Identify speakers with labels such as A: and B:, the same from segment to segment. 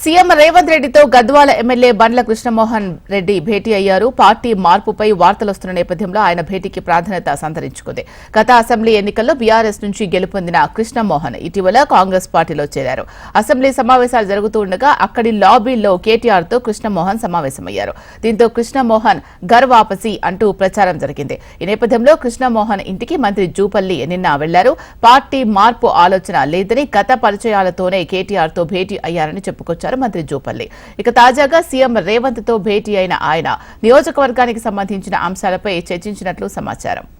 A: CM Revanth రెడ్డితో Gadwal MLA Bandla Krishnamohan Reddy భేటీ అయ్యారు. పార్టీ మార్పుపై వార్తలొస్తున్న నేపథ్యంలో ఆయన భేటీకి ప్రాధాన్యత సంతరించుకుంది. గత అసెంబ్లీ ఎన్నికల్లో బీఆర్ఎస్ నుంచి గెలుపొందిన కృష్ణమోహన్ ఇటీవల కాంగ్రెస్ పార్టీలో చేరారు. అసెంబ్లీ సమావేశాలు జరుగుతూ ఉండగా అక్కడి లాబీల్లో కేటీఆర్తో కృష్ణమోహన్ సమావేశమయ్యారు. దీంతో కృష్ణమోహన్ గర్ వాపసి అంటూ ప్రచారం జరిగింది. ఈ నేపథ్యంలో కృష్ణమోహన్ ఇంటికి మంత్రి జూపల్లి నిన్న వెళ్ళారు. పార్టీ మార్పు ఆలోచన లేదని గత పరిచయాలతోనే కేటీఆర్తో భేటీ అయ్యారని చెప్పుకొచ్చారు. మంత్రి జూపల్లి. ఇక తాజాగా సీఎం రేవంత్తో భేటీ అయిన ఆయన నియోజకవర్గానికి సంబంధించిన అంశాలపై చర్చించినట్లు సమాచారం.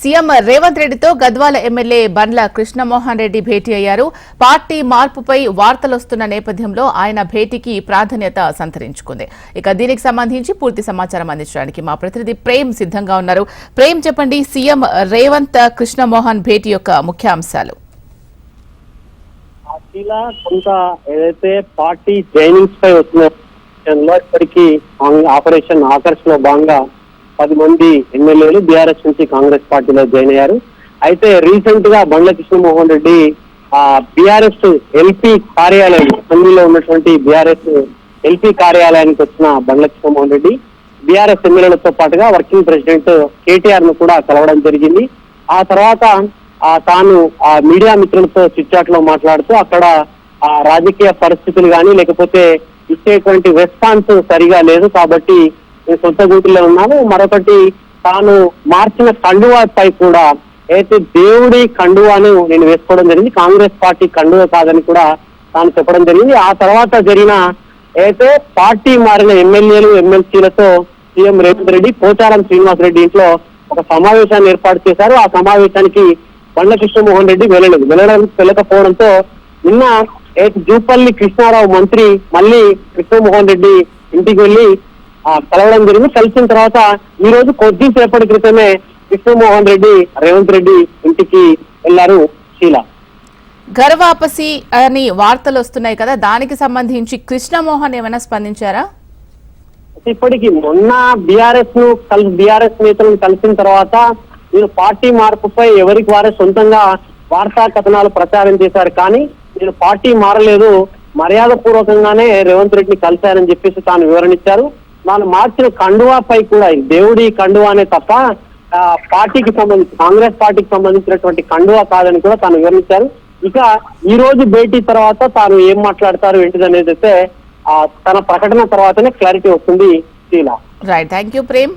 A: సీఎం రేవంత్ రెడ్డితో గద్వాల ఎమ్మెల్యే బండ్ల కృష్ణమోహన్ రెడ్డి భేటీ అయ్యారు. పార్టీ మార్పుపై వార్తలొస్తున్న నేపథ్యంలో ఆయన భేటీకి ప్రాధాన్యత సంతరించుకుంది. ఇక దీనికి సంబంధించి పూర్తి సమాచారం అందించడానికి మా ప్రతినిధి ప్రేమ్ సిద్ధంగా ఉన్నారు. ప్రేమ్ చెప్పండి సీఎం రేవంత్ కృష్ణమోహన్ భేటీ యొక్క ముఖ్యాంశాలు.
B: అంశాలు కొంత ఏదైతే పార్టీ జైనింగ్స్ పై వచ్చిన ఇప్పటికీ ఆపరేషన్ ఆకర్ష్లో భాగంగా పది మంది ఎమ్మెల్యేలు బీఆర్ఎస్ నుంచి కాంగ్రెస్ పార్టీలో జాయిన్ అయ్యారు. అయితే రీసెంట్గా బండ్ల కృష్ణమోహన్ రెడ్డి ఆ బీఆర్ఎస్ ఎల్పీ కార్యాలయం అసెంబ్లీలో ఉన్నటువంటి బీఆర్ఎస్ ఎల్పీ కార్యాలయానికి వచ్చిన బండ్ల కృష్ణమోహన్ రెడ్డి బీఆర్ఎస్ ఎమ్మెల్యేలతో పాటుగా వర్కింగ్ ప్రెసిడెంట్ కేటీఆర్ను కూడా కలవడం జరిగింది. ఆ తర్వాత ఆ తాను ఆ మీడియా మిత్రులతో చిట్చాట్లో మాట్లాడుతూ అక్కడ ఆ రాజకీయ పరిస్థితులు కానీ లేకపోతే ఇచ్చేటువంటి రెస్పాన్స్ సరిగా లేదు కాబట్టి సొంత గూటిలో ఉన్నాను. మరొకటి తాను మార్చిన కండువాపై కూడా అయితే దేవుడి కండువాను నేను వేసుకోవడం జరిగింది. కాంగ్రెస్ పార్టీ కండువ కాదని కూడా తాను చెప్పడం జరిగింది. ఆ తర్వాత జరిగిన అయితే పార్టీ మారిన ఎమ్మెల్యేలు ఎమ్మెల్సీలతో సీఎం రేవంత్ రెడ్డి పోచారం శ్రీనివాస్ రెడ్డి ఇంట్లో ఒక సమావేశాన్ని ఏర్పాటు చేశారు. ఆ సమావేశానికి బండ్ల కృష్ణమోహన్ రెడ్డి వెళ్ళలేదు. వెళ్ళడం వెళ్ళకపోవడంతో నిన్న ఏ- జూపల్లి కృష్ణారావు మంత్రి మళ్ళీ కృష్ణమోహన్ రెడ్డి ఇంటికి వెళ్ళి కలవడం జరిగింది. కలిసిన తర్వాత ఈ రోజు కొద్దిసేపటి క్రితమే కృష్ణమోహన్ రెడ్డి రేవంత్ రెడ్డి ఇంటికి వెళ్ళారు షీలా
A: ఘర్ వాపసి అని వార్తలు వస్తున్నాయి కదా దానికి సంబంధించి కృష్ణమోహన్ ఏమైనా స్పందించారా?
B: ఇప్పటికి మొన్న బీఆర్ఎస్ను కలిసి బీఆర్ఎస్ నేతలను కలిసిన తర్వాత నేను పార్టీ మార్పుపై ఎవరికి వారే సొంతంగా వార్తా కథనాలు ప్రచారం చేశారు. కానీ నేను పార్టీ మారలేదు. మర్యాద పూర్వకంగానే రేవంత్ రెడ్డిని కలిశారని చెప్పేసి తాను వివరణ ఇచ్చారు. వాళ్ళు మార్చిన కండువాపై కూడా దేవుడి కండువానే తప్ప పార్టీకి సంబంధించి కాంగ్రెస్ పార్టీకి సంబంధించినటువంటి కండువా కాదని కూడా తాను వివరించారు. ఇక ఈ రోజు భేటీ తర్వాత తాను ఏం మాట్లాడతారు ఏంటిదనేది అయితే తన ప్రకటన తర్వాతనే క్లారిటీ వస్తుంది Sheela
A: right thank you Prem